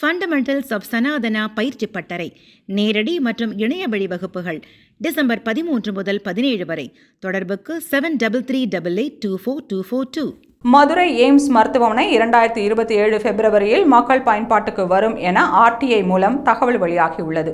Fundamentals of Sanatana பயிற்சி பட்டறை நேரடி மற்றும் இணைய வழி வகுப்புகள் டிசம்பர் பதிமூன்று முதல் பதினேழு வரை. தொடர்புக்கு seven double three double eight two four two four two Madurai AIIMS மருத்துவமனை இரண்டாயிரத்தி இருபத்தி ஏழு பிப்ரவரியில் மக்கள் பயன்பாட்டுக்கு வரும் என ஆர்டிஐ மூலம் தகவல் வெளியாகியுள்ளது.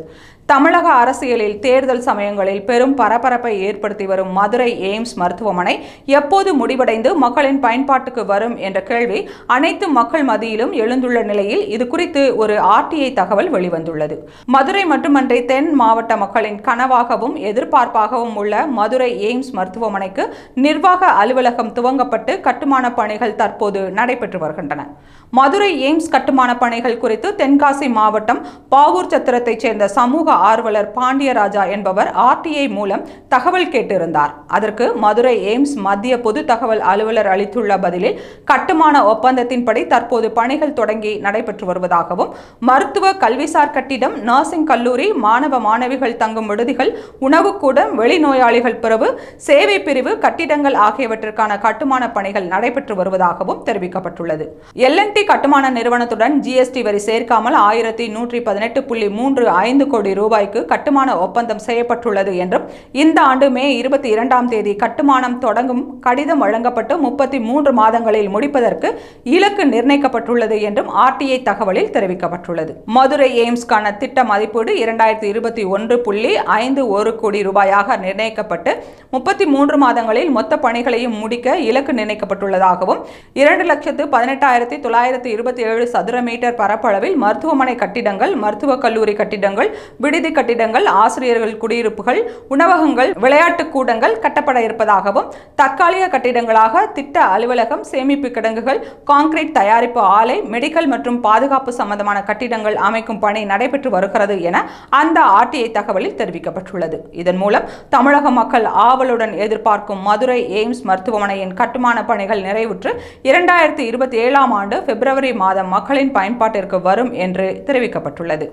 தமிழக அரசியலில் தேர்தல் சமயங்களில் பெரும் பரபரப்பை ஏற்படுத்தி வரும் மதுரை எய்ம்ஸ் மருத்துவமனை எப்போது முடிவடைந்து மக்களின் பயன்பாட்டுக்கு வரும் என்ற கேள்வி அனைத்து மக்கள் மத்தியிலும் எழுந்துள்ள நிலையில் இது குறித்து ஒரு ஆர்டிஐ தகவல் வெளிவந்துள்ளது. மதுரை மட்டுமன்றி தென் மாவட்ட மக்களின் கனவாகவும் எதிர்பார்ப்பாகவும் உள்ள மதுரை எய்ம்ஸ் மருத்துவமனைக்கு நிர்வாக அலுவலகம் துவங்கப்பட்டு கட்டுமான பணிகள் தற்போது நடைபெற்று வருகின்றன. மதுரை எய்ம்ஸ் கட்டுமான பணிகள் குறித்து தென்காசி மாவட்டம் பாவூர் சத்திரத்தைச் சேர்ந்த சமூக ஆர்வலர் பாண்டியராஜா என்பவர் ஆர்டிஐ மூலம் தகவல் கேட்டிருந்தார். அதற்கு மதுரை எய்ம்ஸ் மத்திய பொது தகவல் அலுவலர் அளித்துள்ள பதிலில் கட்டுமான ஒப்பந்தத்தின்படி தற்போது பணிகள் தொடங்கி நடைபெற்று வருவதாகவும் மருத்துவ கல்விசார் கட்டிடம் நர்சிங் கல்லூரி மாணவ மாணவிகள் தங்கும் விடுதிகள் உணவுக்கூடம் வெளிநோயாளிகள் பிரிவு சேவை பிரிவு கட்டிடங்கள் ஆகியவற்றிற்கான கட்டுமான பணிகள் நடைபெற்று நடைபெற்று வருவதாகவும் தெரிவிக்கப்பட்டுள்ளது. எல்என்டி கட்டுமான நிறுவனத்துடன் ஜிஎஸ்டி வரி சேர்க்காமல் ஆயிரத்தி நூற்றி பதினெட்டு புள்ளி மூன்று ஐந்து கோடி ரூபாய்க்கு கட்டுமான ஒப்பந்தம் செய்யப்பட்டுள்ளது என்றும் இந்த ஆண்டு மே இருபத்தி இரண்டாம் தேதி கட்டுமானம் தொடங்கும் கடிதம் வழங்கப்பட்டு முப்பத்தி மூன்று மாதங்களில் முடிப்பதற்கு இலக்கு நிர்ணயிக்கப்பட்டுள்ளது என்றும் ஆர்டிஐ தகவலில் தெரிவிக்கப்பட்டுள்ளது. மதுரை எய்ம்ஸ்க்கான திட்ட மதிப்பீடு இரண்டாயிரத்தி இருபத்தி ஒன்று புள்ளி ஐந்து ஒரு கோடி ரூபாயாக நிர்ணயிக்கப்பட்டு முப்பத்தி மூன்று மாதங்களில் மொத்த பணிகளையும் முடிக்க இலக்கு நிர்ணயிக்கப்பட்டுள்ளதாக உள்ளதாகவும் இரண்டு லட்சத்து பதினெட்டாயிரத்தி தொள்ளாயிரத்தி இருபத்தி ஏழு சதுர மீட்டர் பரப்பளவில் மருத்துவமனை கட்டிடங்கள் மருத்துவக் கல்லூரி கட்டிடங்கள் விடுதி கட்டிடங்கள் ஆசிரியர்கள் குடியிருப்புகள் உணவகங்கள் விளையாட்டுக் கூடங்கள் கட்டப்பட இருப்பதாகவும் தற்காலிக கட்டிடங்களாக திட்ட அலுவலகம் சேமிப்பு கிடங்குகள் கான்கிரீட் தயாரிப்பு ஆலை மெடிக்கல் மற்றும் பாதுகாப்பு சம்பந்தமான கட்டிடங்கள் அமைக்கும் பணி நடைபெற்று வருகிறது என அந்த ஆர்டிஐ தகவலில் தெரிவிக்கப்பட்டுள்ளது. இதன் மூலம் தமிழக மக்கள் ஆவலுடன் எதிர்பார்க்கும் மதுரை எய்ம்ஸ் மருத்துவமனையின் கட்டுமான பணிகள் நிறைவுற்று இரண்டாயிரத்தி இருபத்தி ஏழாம் ஆண்டு பிப்ரவரி மாதம் மக்களின் பயன்பாட்டிற்கு வரும் என்று தெரிவிக்கப்பட்டுள்ளது.